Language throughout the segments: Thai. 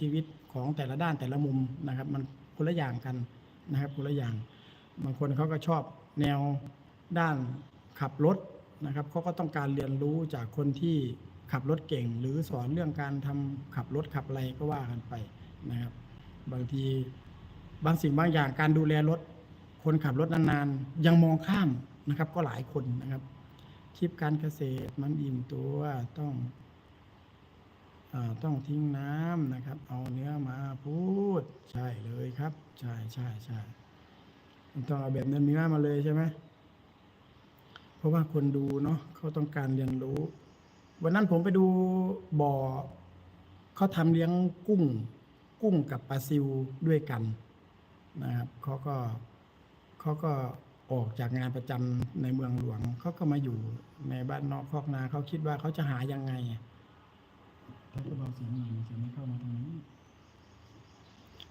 ชีวิตของแต่ละด้านแต่ละมุมนะครับ มันคนละอย่างกันนะครับคนละอย่างบางคนเขาก็ชอบแนวด้านขับรถนะครับเขาก็ต้องการเรียนรู้จากคนที่ขับรถเก่ง หรือสอนเรื่องการทำขับรถขับอะไรก็ว่ากันไปนะครับ บางทีบางสิ่งบางอย่างการดูแลรถ คนขับรถนานๆยังมองข้ามนะครับ ก็หลายคนนะครับคลิปการเกษตรมันอิ่มตัวต้อง ต้องทิ้งน้ำนะครับ เอาเนื้อมาพูด ใช่เลยครับ ใช่ใช่ใช่ต้องเอาแบบเนื้อมาเลยใช่ไหมเพราะว่าคนดูเนาะเขาต้องการเรียนรู้ วันนั้นผมไปดูบ่อเขาทำเลี้ยงกุ้ง กุ้งกับปลาซิวด้วยกันนะครับเขาก็เขาก็ออกจากงานประจำในเมืองหลวงเขาก็มาอยู่ในบ้านนอกคอกนาเขาคิดว่าเขาจะหายังไง เขาก็เบาเสียงหน่อยเสียงไม่เข้ามาตรงนี้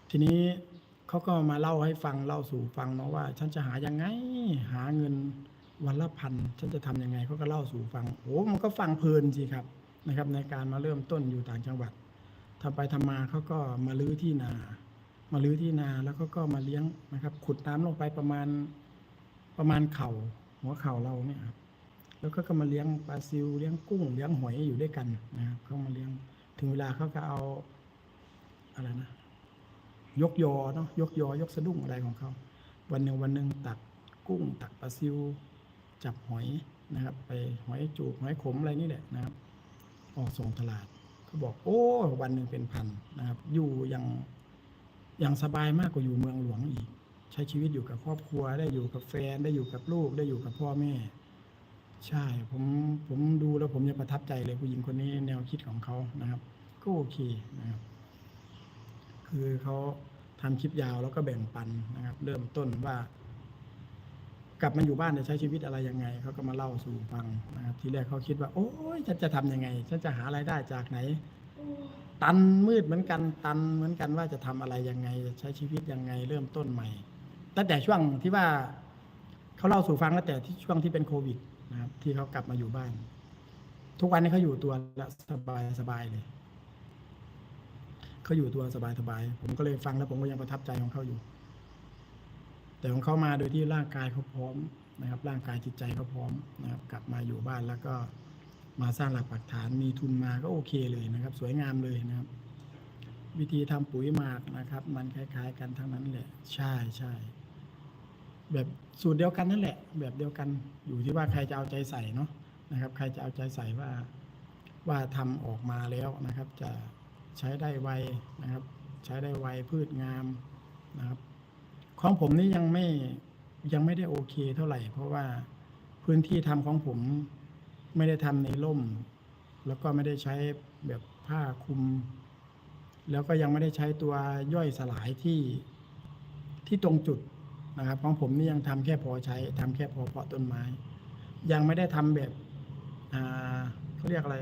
ทีนี้เขาก็มาเล่าให้ฟังเล่าสู่ฟังเนาะว่า ฉันจะหายังไง หาเงินวันละพันฉันจะทำยังไงเขาก็เล่าสู่ฟังโอ้มันก็ฟังเพลินสิครับนะครับ ในการมาเริ่มต้นอยู่ต่างจังหวัดทำไปทำมาเขาก็มาลื้อที่นา มาลื้อที่นาแล้วเขาก็มาเลี้ยงนะครับ ขุดน้ำลงไปประมาณประมาณเข่าหัวเข่าเราเนี่ยครับแล้วก็ก็มาเลี้ยงปลาซิวเลี้ยงกุ้งเลี้ยงหอยอยู่ด้วยกันนะครับเขามาเลี้ยง ถึงเวลาเขาก็เอาอะไรนะ ยกยอเนาะยกยอยกสะดุ้งอะไรของเขาวันหนึ่งวันหนึ่งตักกุ้ง ตักปลาซิว จับหอยนะครับ ไปหอยจูบหอยขมอะไรนี่แหละนะครับ ออกส่งตลาดเขาบอก โอ้ วันหนึ่งเป็นพันนะครับ อยู่อย่างอย่างสบายมากกว่าอยู่เมืองหลวงอีก ใช้ชีวิตอยู่กับครอบครัวได้อยู่กับแฟนได้อยู่กับลูกได้อยู่กับพ่อแม่ ใช่ผมผมดูแล้วผมยังประทับใจเลยผู้หญิงคนนี้แนวคิดของเขานะครับ ก็โอเคนะครับ คือเขาทำคลิปยาวแล้วก็แบ่งปันนะครับ เริ่มต้นว่า กลับมาอยู่บ้านจะใช้ชีวิตอะไรยังไงเขาก็มาเล่าสู่ฟังนะครับ ทีแรกเขาคิดว่า โอ้ยฉันจะทำยังไงฉันจะหารายได้จากไหนตันมืดเหมือนกันตันเหมือนกันว่าจะทำอะไรยังไงจะใช้ชีวิตยังไง เริ่มต้นใหม่ตั้งแต่ช่วงที่ว่าเขาเล่าสู่ฟังตั้งแต่ที่ช่วงที่เป็นโควิด นะครับ ที่เขากลับมาอยู่บ้าน ทุกวันนี้เขาอยู่ตัวแล้วสบายสบายเลยเขาอยู่ตัวสบายสบายผมก็เลยฟังแล้วผมก็ยังประทับใจของเขาอยู่ แต่ของเขามาโดยที่ร่างกายเขาพร้อมนะครับ ร่างกายจิตใจเขาพร้อมนะครับ กลับมาอยู่บ้านแล้วก็มาสร้างหลักปักฐานมีทุนมาก็โอเคเลยนะครับ สวยงามเลยนะครับ วิธีทำปุ๋ยหมากนะครับ มันคล้าย ๆ กันทั้งนั้นแหละ ใช่ใช่ แบบสูตรเดียวกันนั่นแหละ แบบเดียวกันอยู่ที่ว่าใครจะเอาใจใส่เนาะนะครับ ใครจะเอาใจใส่ว่าว่าทำออกมาแล้วนะครับ จะใช้ได้ไวนะครับ ใช้ได้ไวพืชงามนะครับ ของผมนี่ยังไม่ยังไม่ได้โอเคเท่าไหร่ เพราะว่าพื้นที่ทำของผมไม่ได้ทำในร่ม แล้วก็ไม่ได้ใช้แบบผ้าคลุม แล้วก็ยังไม่ได้ใช้ตัวย่อยสลายที่ที่ตรงจุด นะครับของผมนี่ยังทำแค่พอใช้ทำแค่พอเพาะต้นไม้ ยังไม่ได้ทำแบบเขาเรียกอะไร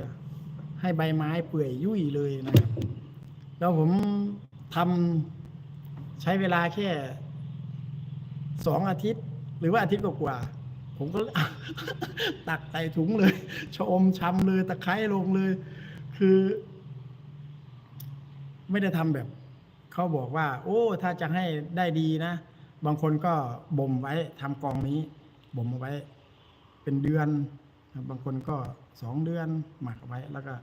ให้ใบไม้เปื่อยยุ่ยเลยนะครับ แล้วผมทำใช้เวลาแค่สองอาทิตย์ หรือว่าอาทิตย์กว่าผมก็ตักใส่ถุงเลยชอมช้ำเลยตะไคร้ลงเลย คือ ไม่ได้ทำแบบ เขาบอกว่า โอ้ ถ้าจะให้ได้ดีนะ บางคนก็บ่มไว้ทำกองนี้ บ่มเอาไว้เป็นเดือน บางคนก็สองเดือนหมักไว้แล้วก็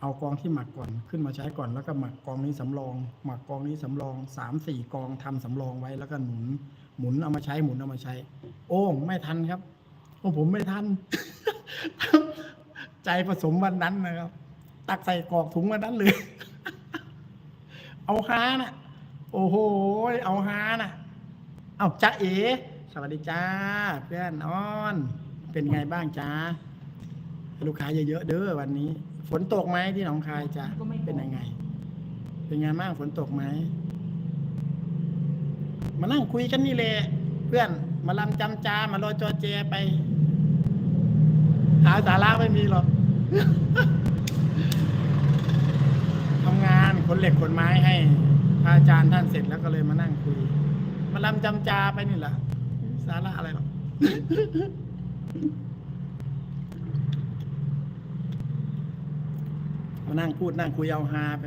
เอากองที่หมักก่อนขึ้นมาใช้ก่อนแล้วก็หมักกองนี้สำรอง หมักกองนี้สำรองสามสี่กองทำสำรองไว้แล้วก็หนุน หมุนเอามาใช้หมุนเอามาใช้ โอ้ไม่ทันครับโอ้ผมไม่ทันใจผสมวันนั้นนะครับ ตักใส่กรอกถุงวันนั้นเลย เอาฮาน่ะ โอ้โหเอาฮาน่ะ เอาจ้าเอ๋สวัสดีจ้า เพื่อนอ้อน เป็นไงบ้างจ้าลูกค้าเยอะๆเด้อวันนี้ ฝนตกไหมที่หนองคายจ้าเป็นยังไง เป็นไงบ้างฝนตกไหมมานั่งคุยกันนี่แหละเพื่อนมาลำจำจามารอจอเจไป หาสาระไม่มีหรอกทำงานขนเหล็กขนไม้ให้พระอาจารย์ท่านเสร็จแล้วก็เลยมานั่งคุย มาลำจำจาไปนี่แหละสาระอะไรหรอกมานั่งพูดนั่งคุยเอาฮาไป